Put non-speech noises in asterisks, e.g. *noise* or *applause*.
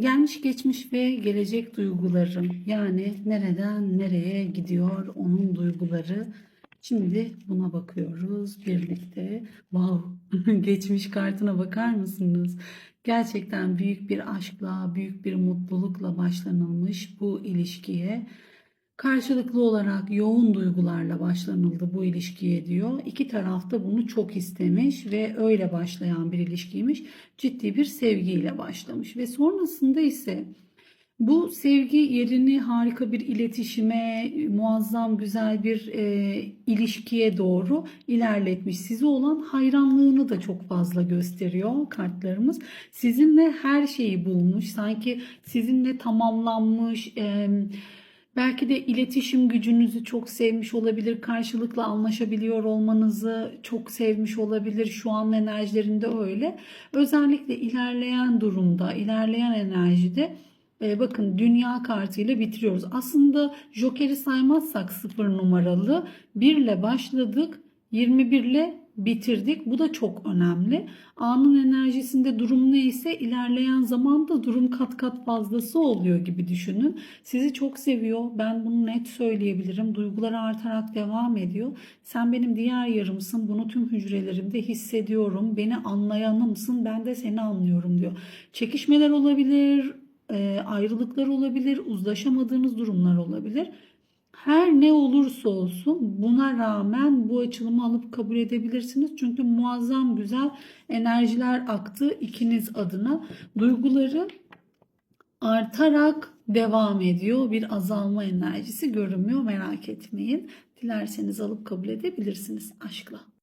Gelmiş geçmiş ve gelecek duygularım yani nereden nereye gidiyor onun duyguları. Şimdi buna bakıyoruz birlikte. Wow, *laughs* geçmiş kartına bakar mısınız? Gerçekten büyük bir aşkla, büyük bir mutlulukla başlanılmış bu ilişkiye. Karşılıklı olarak yoğun duygularla başlanıldı bu ilişkiye diyor. İki taraf da bunu çok istemiş ve öyle başlayan bir ilişkiymiş. Ciddi bir sevgiyle başlamış ve sonrasında ise bu sevgi yerini harika bir iletişime, muazzam güzel bir e, ilişkiye doğru ilerletmiş. Size olan hayranlığını da çok fazla gösteriyor kartlarımız. Sizinle her şeyi bulmuş. Sanki sizinle tamamlanmış. E, belki de iletişim gücünüzü çok sevmiş olabilir. Karşılıklı anlaşabiliyor olmanızı çok sevmiş olabilir. Şu an enerjilerinde öyle. Özellikle ilerleyen durumda, ilerleyen enerjide e, bakın dünya kartıyla bitiriyoruz. Aslında Joker'i saymazsak 0 numaralı 1 ile başladık 21 ile bitirdik. Bu da çok önemli. Anın enerjisinde durum neyse ilerleyen zamanda durum kat kat fazlası oluyor gibi düşünün. Sizi çok seviyor. Ben bunu net söyleyebilirim. Duyguları artarak devam ediyor. Sen benim diğer yarımsın. Bunu tüm hücrelerimde hissediyorum. Beni anlayanımsın. Ben de seni anlıyorum diyor. Çekişmeler olabilir, e, ayrılıklar olabilir, uzlaşamadığınız durumlar olabilir. Her ne olursa olsun buna rağmen bu açılımı alıp kabul edebilirsiniz. Çünkü muazzam güzel enerjiler aktı ikiniz adına. Duyguları artarak devam ediyor. Bir azalma enerjisi görünmüyor merak etmeyin. Dilerseniz alıp kabul edebilirsiniz aşkla.